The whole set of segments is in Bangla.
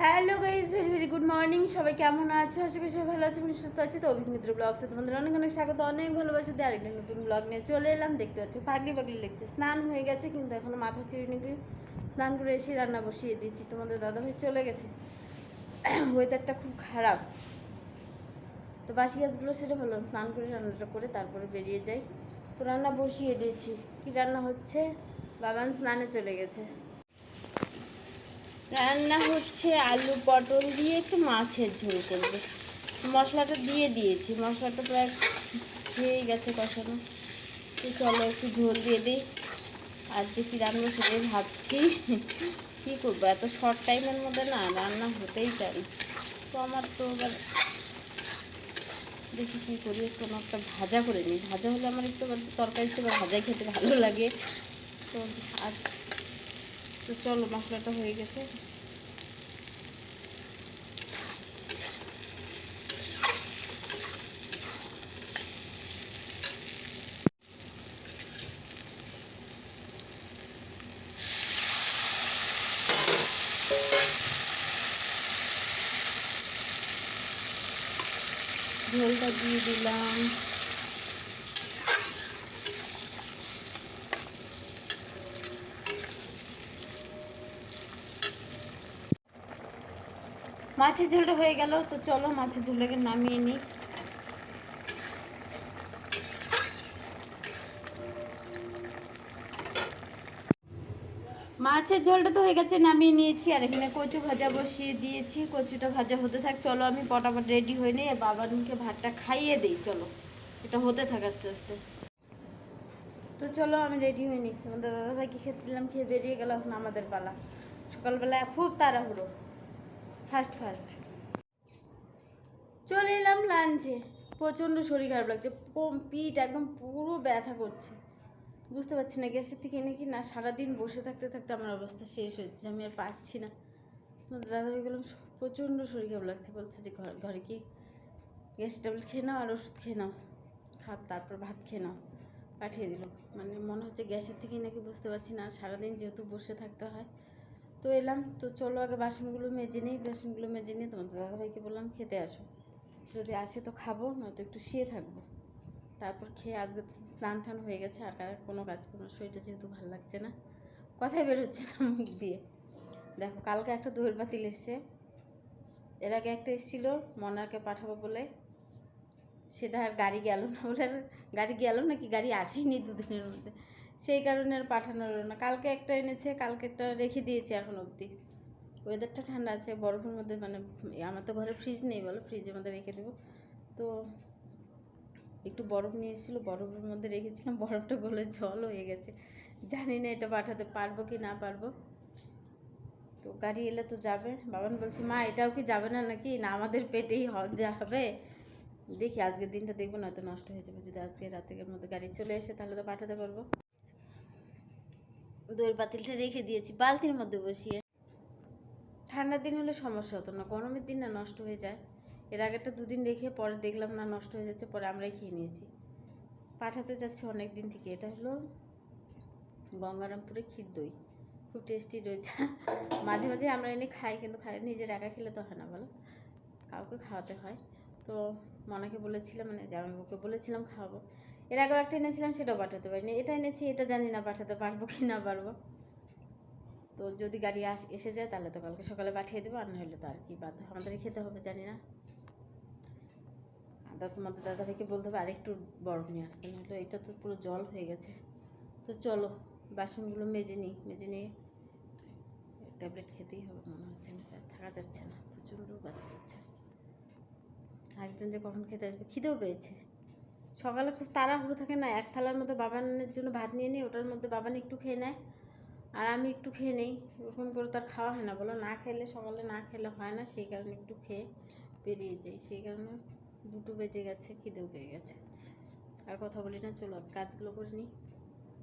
Hello guys very very good morning সবাই কেমন আছো? আশা করি সবাই ভালো আছে আমি সুস্থ আছি। তো অভিমিত্র ব্লগসে তোমাদের অনেক অনেক স্বাগত, অনেক ভালোবাসা। দিয়ে আরেকটা নতুন ব্লগ নিয়ে চলে এলাম। দেখতে পাচ্ছি, পাগলি পাগলি লিখছে স্নান হয়ে গেছে, কিন্তু এখনও মাথা চিড়িনি স্নান করে এসে রান্না বসিয়ে দিয়েছি। তোমাদের দাদা ভাই চলে গেছে। ওয়েদারটা খুব খারাপ। তো বাসি গাছগুলো সেটা ভালো স্নান করে রান্নাটা করে তারপরে বেরিয়ে যাই। তো রান্না বসিয়ে দিয়েছি। কি রান্না হচ্ছে? বাবান স্নানে চলে গেছে। রান্না হচ্ছে আলু পটল দিয়ে একটু মাছের ঝোল করব। মশলাটা দিয়ে দিয়েছি, মশলাটা প্রায় হয়ে গেছে কষানো। তো চলো একটু ঝোল দিয়ে দিই। আর যে কী রান্না সেটাই ভাবছি, কী করব? এত শর্ট টাইমের মধ্যে না রান্না হতেই চাই তো আমার তো এবার দেখি কী করি কোনো একটা ভাজা করে নিই। ভাজা হলে আমার একটু তরকারি হিসেবে ভাজাই খেতে ভালো লাগে। তো আর তো চলো মশলাটা হয়ে গেছে। ঝোলটা দিয়ে দিলাম। মাছের ঝোলটা হয়ে গেল, তো চলো মাছের ঝোলটাকে নামিয়ে নিই। মাছের ঝোলটা তো হয়ে গেছে, নামিয়ে নিয়েছি। আর এখানে কচু ভাজা বসিয়ে দিয়েছি। কচুটা ভাজা হতে থাক, চলো আমি পটাপট রেডি হয়ে নিই আর মুখে ভাতটা খাইয়ে দিই, চলো। এটা হতে থাক আস্তে আস্তে। তো চলো আমি রেডি হয়ে নিই। আমাদের দাদাভাইকে খেতে দিলাম, খেয়ে বেরিয়ে গেল এখন আমাদের পালা। সকালবেলা খুব তাড়াহুড়ো। ফার্স্ট ফার্স্ট চলে এলাম লাঞ্চে। প্রচণ্ড শরীর খারাপ লাগছে। পিঠ একদম পুরো ব্যথা করছে। বুঝতে পারছি না, গ্যাসের থেকে নাকি না সারাদিন বসে থাকতে থাকতে আমার অবস্থা শেষ হয়েছে আমি আর পাচ্ছি না। দাদাভাই বললাম প্রচণ্ড শরীর খারাপ লাগছে। বলছে যে, ঘর, ঘরে কি গ্যাস ট্যাবলেট খেয়ে নাও আর ওষুধ খেয়ে নাও। খাপ তারপর ভাত খেয়ে নাও। পাঠিয়ে দিল। মানে মনে হচ্ছে গ্যাসের থেকেই নাকি বুঝতে পারছি না, সারাদিন যেহেতু বসে থাকতে হয় তো এলাম, তো চলো আগে বাসনগুলো মেজে নিই, বাসনগুলো মেজে নিয়ে তোমাদের দাদাভাইকে বললাম, খেতে আসো। যদি আসে তো খাব, নয়তো একটু শুয়ে থাকব। তারপর খেয়ে আজকে তো স্নান টান হয়ে গেছে, আর কোনো কাজ করব না, শরীরটা যেহেতু ভালো লাগছে না। কথাই বের হচ্ছে না মুখ দিয়ে। দেখো, কালকে একটা দইয়ের বাতিল এসছে। এর আগে একটা এসেছিল, মনারকে পাঠাবো বলে। সেটা আর গাড়ি গেল না বলে আর, গাড়ি গেল নাকি গাড়ি আসেনি দুদিনের মধ্যে। সেই কারণে আর পাঠানো হলো না। কালকে একটা এনেছে, কালকেরটা রেখে দিয়েছে এখন অবধি। ওয়েদারটা ঠান্ডা আছে, বরফের মধ্যে মানে আমার তো ঘরে ফ্রিজ নেই বলো ফ্রিজের মধ্যে রেখে দেবো। তো একটু বরফ নিয়ে এসেছিল, বরফের মধ্যে রেখেছিলাম, বরফটা গলে জল হয়ে গেছে। জানি না এটা পাঠাতে পারব কি না পারব। তো গাড়ি এলে তো যাবে। বাবান বলছে, মা, এটাও কি যাবে না নাকি? না, আমাদের পেটেই হ- যাবে। দেখি আজকের দিনটা দেখব না তো নষ্ট হয়ে যাবে। যদি আজকে রাতের মধ্যে গাড়ি চলে এসে তাহলে তো পাঠাতে পারব। দইয়ের পাতিলটা রেখে দিয়েছি, বালতির মধ্যে বসিয়ে। ঠান্ডার দিন হলে সমস্যা হতো না, গরমের দিন না নষ্ট হয়ে যায়। এর আগেরটা দুদিন রেখে পরে দেখলাম না নষ্ট হয়ে যাচ্ছে, পরে আমরাই খেয়ে নিয়েছি। পাঠাতে যাচ্ছে অনেক দিন থেকে, এটা হলো গঙ্গারামপুরে ক্ষীর দই। খুব টেস্টি দইটা। মাঝে মাঝে আমরা এনে খাই, কিন্তু খাই নিজের একা খেলে তো হয় না, বলো? কাউকে খাওয়াতে হয়। তো মনাকে বলেছিলাম মানে জামাইবাবুকে বলেছিলাম খাওয়াবো। এর আগেও একটা এনেছিলাম, সেটাও পাঠাতে পারিনি। এটা এনেছি, এটা জানি না পাঠাতে পারব কি না পারব। তো যদি গাড়ি আস, এসে যায়, তাহলে তো কালকে সকালে পাঠিয়ে দেবো, আর নাহলে তো আর কি বাধ্য আমাদেরই খেতে হবে, জানি না। আর তোমাদের দাদাভাইকে বলতে হবে, আরেকটু বরফ নিয়ে আসতে নাহলে এটা তো পুরো জল হয়ে গেছে। তো চলো, বাসনগুলো মেজে নিই, মেজে নিয়ে ট্যাবলেট খেতেই হবে, মনে হচ্ছে না থাকা যাচ্ছে না, প্রচণ্ড ব্যথা হচ্ছে আরেকজন যে কখন খেতে আসবে, খিদেও পেয়েছে। সকালে খুব তাড়াহুড়ো থাকে না, এক থালার মধ্যে বাবানের জন্য ভাত নিয়ে নিই ওটার মধ্যে বাবান একটু খেয়ে নেয়, আর আমি একটু খেয়ে নেই, ওরকম করে তার খাওয়া হয় না, বলো না খেলে, সকালে না খেলে হয় না, সেই কারণে একটু খেয়ে বেরিয়ে যাই, সেই কারণে দুটো বেজে গেছে, খিদেও পেয়ে গেছে। আর কথা বলি না, চলো কাজগুলো করে নিই,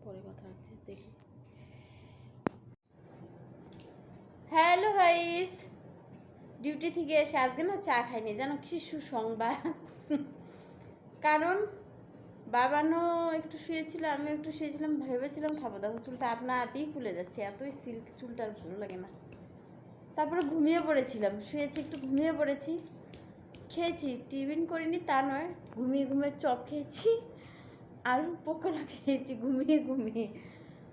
পরে কথা হচ্ছে, দেখি। হ্যালো ভাইস ডিউটি থেকে এসে আজকে না চা খাইনি, জানো কি সুসংবাদ। কারণ বাবানও একটু শুয়েছিল আমি একটু শুয়েছিলাম, ভেবেছিলাম খাব। দেখো, চুলটা আপনা আপই খুলে যাচ্ছে, এতই সিল্ক চুলটা আর ভালো লাগে না। তারপরে ঘুমিয়ে পড়েছিলাম, শুয়েছি, একটু ঘুমিয়ে পড়েছি। খেয়েছি, টিফিন করিনি, তা নয়, ঘুমিয়ে ঘুমিয়ে চপ খেয়েছি, আলু পকোড়া খেয়েছি, ঘুমিয়ে ঘুমিয়ে।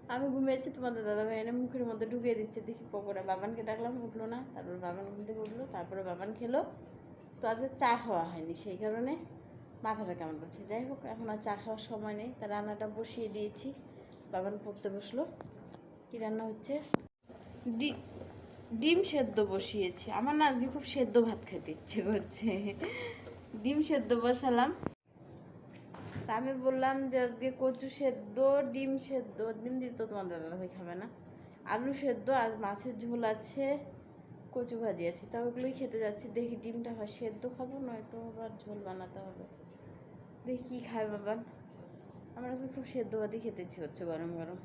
আমি ঘুমিয়েছি, তোমাদের দাদা ভাই এনে মুখের মধ্যে ঢুকিয়ে দিচ্ছে, দেখি পকোড়া। বাবানকে ডাকলাম, উঠল না, তারপর বাবান ঘুম থেকে উঠল, তারপরে বাবান খেলো। তো আজকে চা খাওয়া হয়নি, সেই কারণে মাথাটা কেমন করছে? যাই হোক এখন আর চা খাওয়ার সময় নেই তা রান্নাটা বসিয়ে দিয়েছি। বাবান পড়তে বসল। কী রান্না হচ্ছে? ডিম সেদ্ধ বসিয়েছি। আমার না আজকে খুব সেদ্ধ ভাত খেতে ইচ্ছে করছে। ডিম সেদ্ধ বসালাম। তা আমি বললাম যে আজকে কচু সেদ্ধ ডিম সেদ্ধ। ডিম দিতে তো তোমার দাদা ভাই খাবে না। আলু সেদ্ধ আর মাছের ঝোল আছে কচু ভাজি আছে। তা ওগুলোই খেতে যাচ্ছি। দেখি ডিমটা হয় সেদ্ধ খাব নয়তো আবার ঝোল বানাতে হবে। দেখি কী খায় বাবা। আমার আজকে খুব সেদ্ধ ভাতই খেতে ইচ্ছে করছে গরম গরম।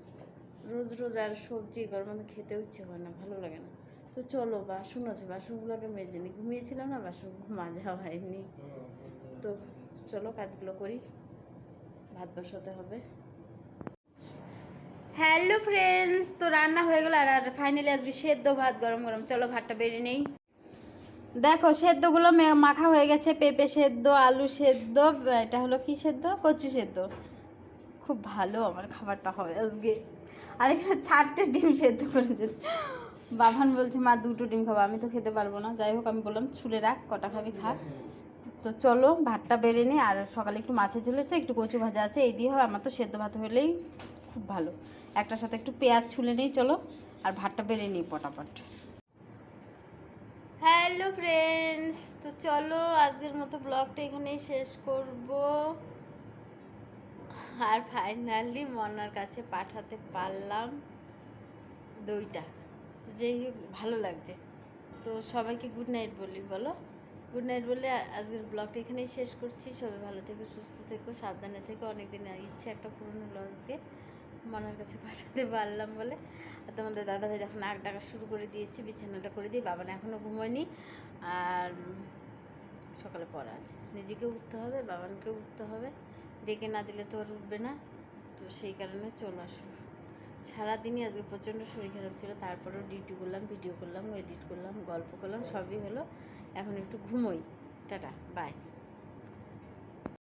রোজ রোজ আর সবজি গরম খেতেও ইচ্ছে হয় না, ভালো লাগে না। তো চলো বাসন আছে, বাসনগুলোকে মেজে নিই ঘুমিয়েছিলাম না বাসনগুলো মাজা হয়নি। তো চলো কাজগুলো করি, ভাত বসাতে হবে। হ্যালো ফ্রেন্ডস, তো রান্না হয়ে গেল আর আর ফাইনালি আজকে সেদ্ধ ভাত গরম গরম। চলো ভাতটা বেরিয়ে নেই। দেখো, সেদ্ধগুলো মাখা হয়ে গেছে, পেঁপে সেদ্ধ, আলু সেদ্ধ, এটা হলো কি সেদ্ধ? কচু সেদ্ধ। খুব ভালো আমার খাবারটা হবে আজকে। আর এখানে চারটে ডিম সেদ্ধ করেছে। বাবান বলছে, মা, দুটো ডিম খাব, আমি তো খেতে পারব না। যাই হোক, আমি বললাম, ছুলে রাখ, কটা খাবি খা। তো চলো, ভাতটা বেড়ে নিই আর সকালে একটু মাছে ঝুলেছে, একটু কচু ভাজা আছে, এই দিয়ে হবে আমার তো সেদ্ধ ভাত হলেই খুব ভালো। একটার সাথে একটু পেঁয়াজ ছুলে নিই, চলো, আর ভাতটা বেড়ে নিই পটাপট। হ্যালো ফ্রেন্ডস, তো চলো আজকের মতো ব্লগটা এখানেই শেষ করব। আর ফাইনালি মনার কাছে পাঠাতে পারলাম দইটা। তো যেই ভালো লাগছে। তো সবাইকে গুড নাইট বলি, বলো? গুড নাইট বলে আজকের ব্লগটা এখানেই শেষ করছি। সবাই ভালো থেকো, সুস্থ থেকো, সাবধানে থেকো। অনেক দিন ইচ্ছে একটা পূরণ হলো আজকে মনার কাছে পাঠাতে পারলাম বলে। আর তোমাদের দাদাভাই যখন আগ ডাকা শুরু করে দিয়েছি, বিছানাটা করে দিয়ে বাবান এখনও ঘুমোয়নি। আর সকালে পড়া আছে। নিজেকেও উঠতে হবে, বাবানকেও উঠতে হবে। ডেকে না দিলে তো আর উঠবে না। তো সেই কারণে চলে আসুন সারাদিনই আজকে প্রচণ্ড শরীর খারাপ ছিল, তারপরেও ডিউটি করলাম, ভিডিও করলাম এডিট করলাম, গল্প করলাম, সবই হলো। এখন একটু ঘুমোই। Tata bye